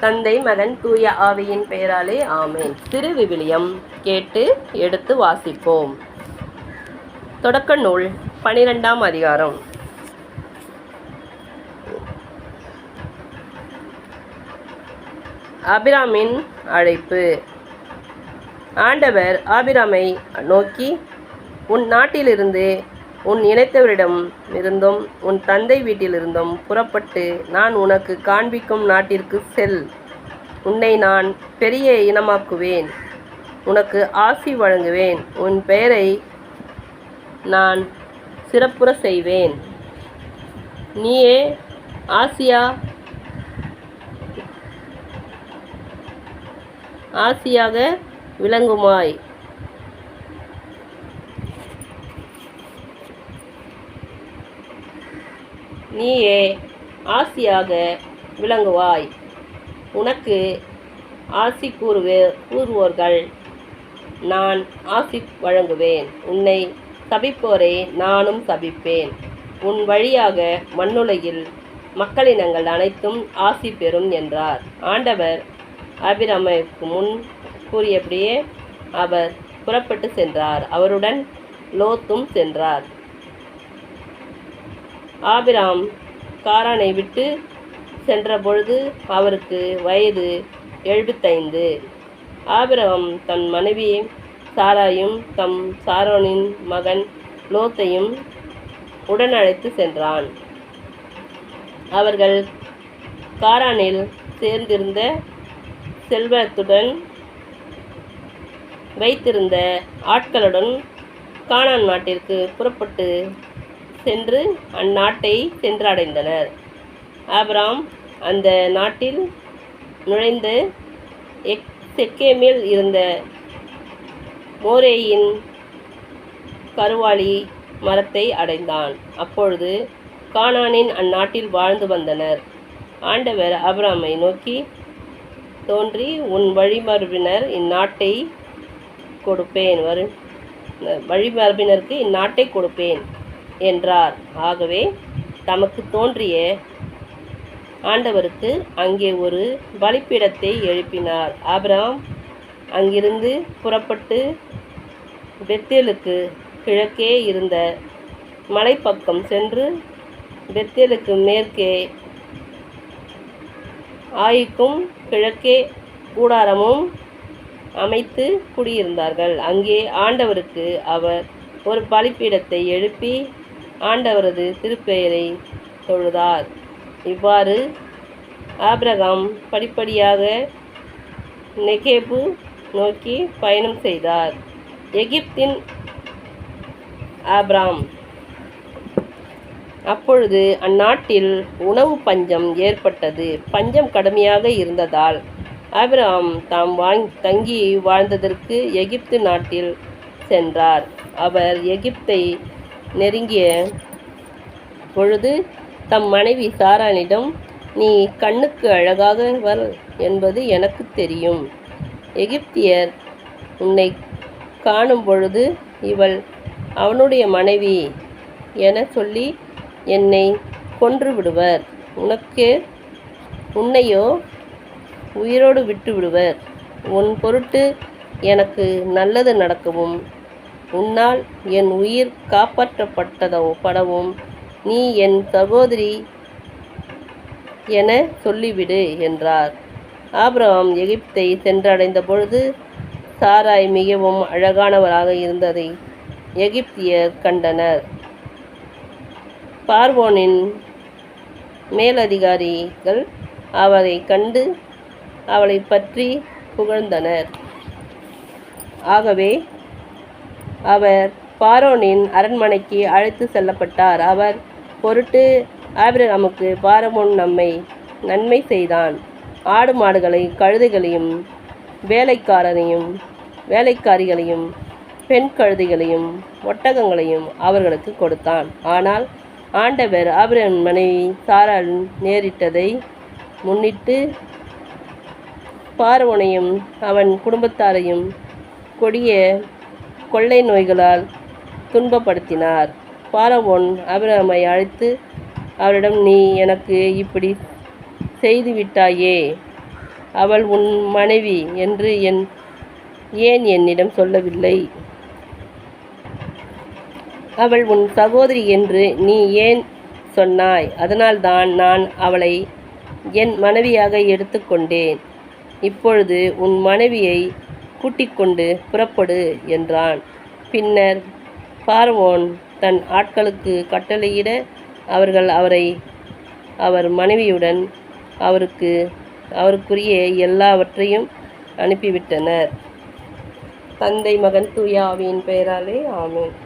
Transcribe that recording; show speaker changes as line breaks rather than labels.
தந்தை மகன் தூய ஆவியின் பெயராலே ஆமேன். திரு விவிலியம் கேட்டு எடுத்து வாசிப்போம். தொடக்க நூல் பனிரெண்டாம் அதிகாரம். ஆபிராமின் அழைப்பு. ஆண்டவர் ஆபிராமை நோக்கி உன் நாட்டிலிருந்து உன் இணைத்தவரிடம் இருந்தும் உன் தந்தை வீட்டிலிருந்தும் புறப்பட்டு நான் உனக்கு காண்பிக்கும் நாட்டிற்கு செல். உன்னை நான் பெரிய இனமாக்குவேன். உனக்கு ஆசி வழங்குவேன். உன் பெயரை நான் சிறப்புற செய்வேன். நீயே ஆசியா ஆசியாக விளங்குமாய். நீயே ஆசியாக விளங்குவாய். உனக்கு ஆசி கூறுவே கூறுவோர்கள். நான் ஆசி வழங்குவேன். உன்னை சபிப்போரை நானும் சபிப்பேன். உன் வழியாக மண்ணுலகில் மக்களினங்கள் அனைத்தும் ஆசி பெறும் என்றார். ஆண்டவர் அபிரமைக்கு முன் கூறியபடியே அவர் புறப்பட்டு சென்றார். அவருடன் லோத்தும் சென்றார். ஆபிராம் காரானை விட்டு சென்றபொழுது அவருக்கு வயது எழுபத்தைந்து. ஆபிரகம் தன் மனைவி சாராயும் தம் சாரோனின் மகன் லோத்தையும் உடன் அழைத்து சென்றான். அவர்கள் காரானில் சேர்ந்திருந்த செல்வத்துடன் வைத்திருந்த ஆட்களுடன் கானான் நாட்டிற்கு புறப்பட்டு சென்று அந்நாட்டை சென்றடைந்தனர். ஆபிராம் அந்த நாட்டில் நுழைந்து எக் செக்கேமில் இருந்த மோரேயின் கருவாளி மரத்தை அடைந்தான். அப்பொழுது கானானின் அந்நாட்டில் வாழ்ந்து வந்தனர். ஆண்டவர் அபராமை நோக்கி தோன்றி உன் வழிமரபினர் இந்நாட்டை கொடுப்பேன். வரு வழிமரபினருக்கு இந்நாட்டை கொடுப்பேன். என்றார். ஆகவே தமக்கு தோன்றிய ஆண்டவருக்கு அங்கே ஒரு பலிப்பீடத்தை எழுப்பினார். ஆபிரகாம் அங்கிருந்து புறப்பட்டு பெத்தேலுக்கு கிழக்கே இருந்த மலைப்பக்கம் சென்று பெத்தேலுக்கு மேற்கே ஆயிக்கும் கிழக்கே கூடாரமும் அமைத்து குடியிருந்தார்கள். அங்கே ஆண்டவருக்கு அவர் ஒரு பலிப்பீடத்தை எழுப்பி ஆண்டவரது திருப்பெயரை தொழுதார். இவ்வாறு ஆபிரகாம் படிப்படியாக நெகேபு நோக்கி பயணம் செய்தார். எகிப்தின் ஆப்ராம் அப்பொழுது அந்நாட்டில் உணவு பஞ்சம் ஏற்பட்டது. பஞ்சம் கடுமையாக இருந்ததால் ஆபிரகாம் தாம் வாங் தங்கி வாழ்ந்ததற்கு எகிப்து நாட்டில் சென்றார். அவர் எகிப்தை நெருங்கிய பொழுது தம் மனைவி சாரானிடம் நீ கண்ணுக்கு அழகாகவர் என்பது எனக்கு தெரியும். எகிப்தியர் உன்னை காணும் பொழுது இவள் அவனுடைய மனைவி என சொல்லி என்னை கொன்று விடுவர். உனக்கு உன்னையோ உயிரோடு விட்டு விடுவர். உன் பொருட்டு எனக்கு நல்லது நடக்கவும். உன்னால் என் உயிர் காப்பாற்றப்பட்டதோ படவும் நீ என் சகோதரி என சொல்லிவிடு என்றார். ஆபிரகாம் எகிப்தை சென்றடைந்த பொழுது சாராய் மிகவும் அழகானவராக இருந்ததை எகிப்தியர் கண்டனர். பார்வோனின் மேலதிகாரிகள் அவரை கண்டு அவளை பற்றி புகழ்ந்தனர். ஆகவே அவர் பாரோனின் அரண்மனைக்கு அழைத்து செல்லப்பட்டார். அவர் பொருட்டு ஆபிரகாமுக்கு பாரமோன் நம்மை நன்மை செய்தான். ஆடு மாடுகளை கழுதைகளையும் வேலைக்காரரையும் வேலைக்காரிகளையும் பெண் கழுதைகளையும் ஒட்டகங்களையும் அவர்களுக்கு கொடுத்தான். ஆனால் ஆண்டவர் ஆபிரகாம் மனைவி சாரால் நேரிட்டதை முன்னிட்டு பார்வனையும் அவன் குடும்பத்தாரையும் கொடிய கொள்ளை நோய்களால் துன்பப்படுத்தினார். பாரவோன் அபிராமை அழைத்து அவரிடம் நீ எனக்கு இப்படி செய்து விட்டாயே அவள் உன் மனைவி என்று என் ஏன் என்னிடம் சொல்லவில்லை? அவள் உன் சகோதரி என்று நீ ஏன் சொன்னாய்? அதனால்தான் நான் அவளை என் மனைவியாக எடுத்துக்கொண்டேன். இப்பொழுது உன் மனைவியை கூட்டிக் கொண்டு புறப்படு என்றான். பின்னர் பார்வோன் தன் ஆட்களுக்கு கட்டளையிட அவர்கள் அவரை அவர் மனைவியுடன் அவருக்கு அவருக்குரிய எல்லாவற்றையும் அனுப்பிவிட்டனர். தந்தை மகன் துயாவின் பெயராலே ஆமேன்.